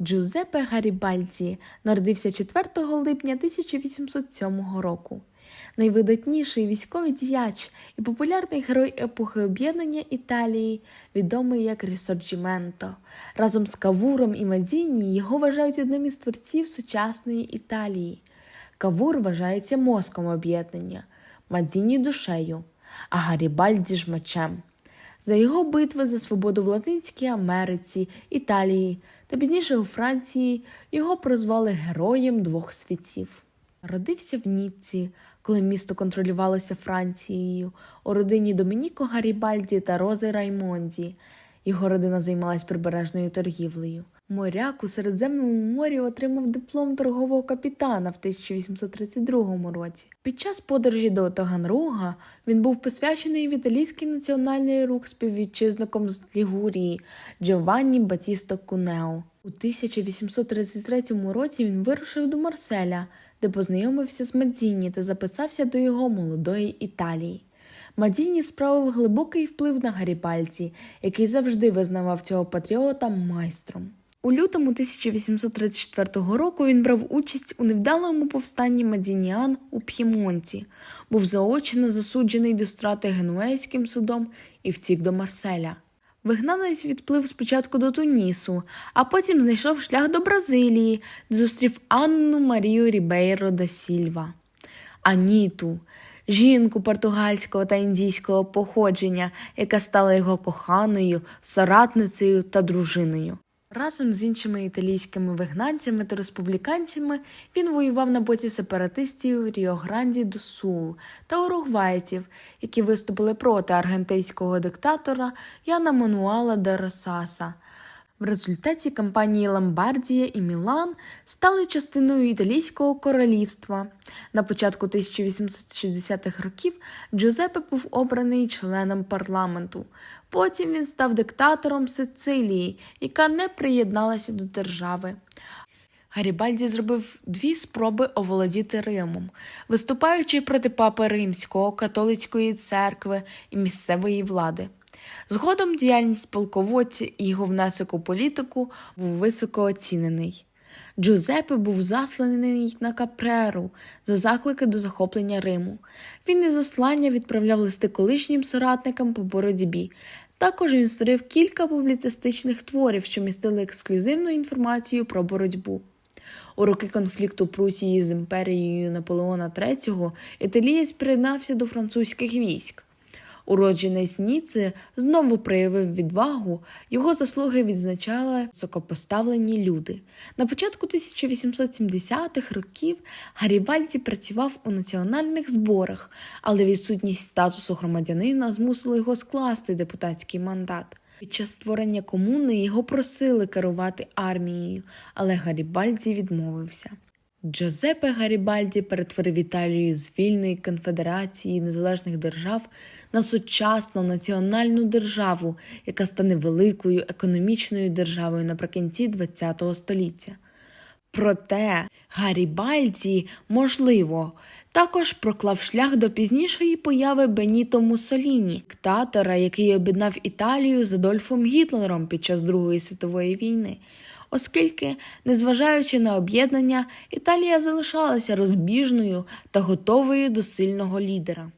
Джузеппе Гарібальді народився 4 липня 1807 року. Найвидатніший військовий діяч і популярний герой епохи об'єднання Італії, відомий як Рісорджіменто. Разом з Кавуром і Мадзіні його вважають одним із творців сучасної Італії. Кавур вважається мозком об'єднання, Мадзіні душею, а Гарібальді ж мечем. За його битви за свободу в Латинській Америці, Італії та пізніше у Франції його прозвали Героєм двох світів. Родився в Ніцці, коли місто контролювалося Францією, у родині Домініко Гарібальді та Рози Раймонді. Його родина займалась прибережною торгівлею. Моряк у Середземному морі отримав диплом торгового капітана в 1832 році. Під час подорожі до Таганрога він був посвячений в італійський національний рух співвітчизником з Лігурії Джованні Батісто Кунео. У 1833 році він вирушив до Марселя, де познайомився з Мадзіні та записався до його молодої Італії. Мадіні справив глибокий вплив на Гарібальді, який завжди визнавав цього патріота майстром. У лютому 1834 року він брав участь у невдалому повстанні Мадініан у П'ємонті, був заочно засуджений до страти генуейським судом і втік до Марселя. Вигнанець відплив спочатку до Тунісу, а потім знайшов шлях до Бразилії, де зустрів Анну Марію Рібейро да Сільва. Аніту, жінку португальського та індійського походження, яка стала його коханою, соратницею та дружиною. Разом з іншими італійськими вигнанцями та республіканцями він воював на боці сепаратистів Ріо-Гранді до Сул та уругвайців, які виступили проти аргентинського диктатора Яна Мануала де Росаса. В результаті кампанії Ломбардія і Мілан стали частиною італійського королівства. На початку 1860-х років Джузеппе був обраний членом парламенту. Потім він став диктатором Сицилії, яка не приєдналася до держави. Гарібальді зробив дві спроби оволодіти Римом, виступаючи проти папи римського, католицької церкви і місцевої влади. Згодом діяльність полководця і його внесок у політику був високо оцінений. Джузеппе був засланий на Капреру за заклики до захоплення Риму. Він із заслання відправляв листи колишнім соратникам по боротьбі. Також він створив кілька публіцистичних творів, що містили ексклюзивну інформацію про боротьбу. У роки конфлікту Прусії з імперією Наполеона III італієць приєднався до французьких військ. Уродженець Ніци знову проявив відвагу, його заслуги відзначали високопоставлені люди. На початку 1870-х років Гарібальді працював у національних зборах, але відсутність статусу громадянина змусила його скласти депутатський мандат. Під час створення комуни його просили керувати армією, але Гарібальді відмовився. Джозепе Гарібальді перетворив Італію з вільної конфедерації незалежних держав на сучасну національну державу, яка стане великою економічною державою наприкінці ХХ століття. Проте Гарібальді, можливо, також проклав шлях до пізнішої появи Беніто Муссоліні, диктатора, який об'єднав Італію з Адольфом Гітлером під час Другої світової війни оскільки, незважаючи на об'єднання, Італія залишалася розбіжною та готовою до сильного лідера.